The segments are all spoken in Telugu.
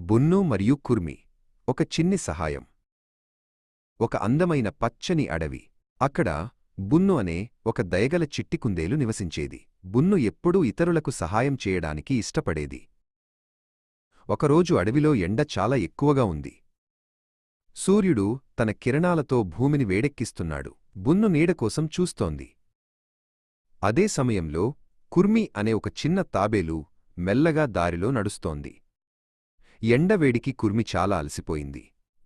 బున్ను మరియు కుర్మి. ఒక చిన్ని సహాయం. ఒక అందమైన పచ్చని అడవి. అక్కడ బున్ను అనే ఒక దయగల చిట్టి కుందేలు నివసించేది. బున్ను ఎప్పుడూ ఇతరులకు సహాయం చేయడానికి ఇష్టపడేది. ఒకరోజు అడవిలో ఎండ చాలా ఎక్కువగా ఉంది. సూర్యుడు తన కిరణాలతో భూమిని వేడెక్కిస్తున్నాడు. బున్ను నీడకోసం చూస్తోంది. అదే సమయంలో కుర్మి అనే ఒక చిన్న తాబేలు మెల్లగా దారిలో నడుస్తోంది. ఎండవేడికి కుర్మి చాలా అలసిపోయింది.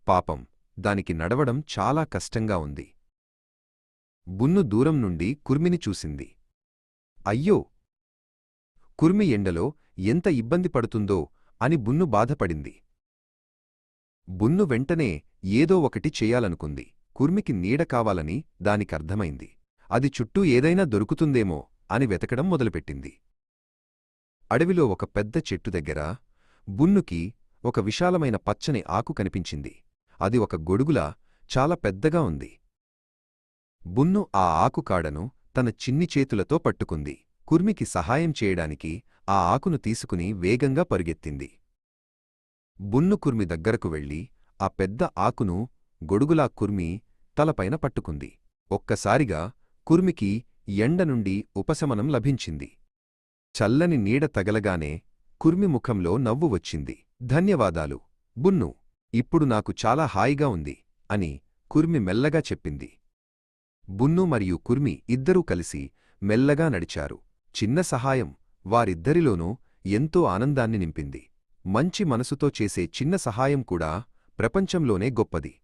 పాపం దానికి నడవడం చాలా కష్టంగా ఉంది. బున్ను దూరం నుండి కుర్మిని చూసింది. అయ్యో! కుర్మి ఎండలో ఎంత ఇబ్బంది పడుతుందో అని బున్ను బాధపడింది. బున్ను వెంటనే ఏదో ఒకటి చేయాలనుకుంది. కుర్మికి నీడ కావాలని దానికర్థమైంది అది చుట్టూ ఏదైనా దొరుకుతుందేమో అని వెతకడం మొదలుపెట్టింది. అడవిలో ఒక పెద్ద చెట్టు దగ్గర బున్నుకి ఒక విశాలమైన పచ్చని ఆకు కనిపించింది. అది ఒక గొడుగులా చాలా పెద్దగా ఉంది. బున్ను ఆ ఆకు కాడను తన చిన్ని చేతులతో పట్టుకుంది. కుర్మికి సహాయం చేయడానికి ఆ ఆకును తీసుకుని వేగంగా పరుగెత్తింది. బున్ను కుర్మి దగ్గరకు వెళ్ళి ఆ పెద్ద ఆకును గొడుగులా కుర్మి తలపైన పట్టుకుంది. ఒక్కసారిగా కుర్మికి ఎండ నుండి ఉపశమనం లభించింది. చల్లని నీడ తగలగానే కుర్మి ముఖంలో నవ్వు వచ్చింది. ధన్యవాదాలు బున్ను ఇప్పుడు నాకు చాలా హాయిగా ఉంది అని కుర్మి మెల్లగా చెప్పింది. బున్ను మరియు కుర్మి ఇద్దరూ కలిసి మెల్లగా నడిచారు. చిన్న సహాయం వారిద్దరిలోనూ ఎంతో ఆనందాన్ని నింపింది. మంచి మనసుతో చేసే చిన్న సహాయం కూడా ప్రపంచంలోనే గొప్పది.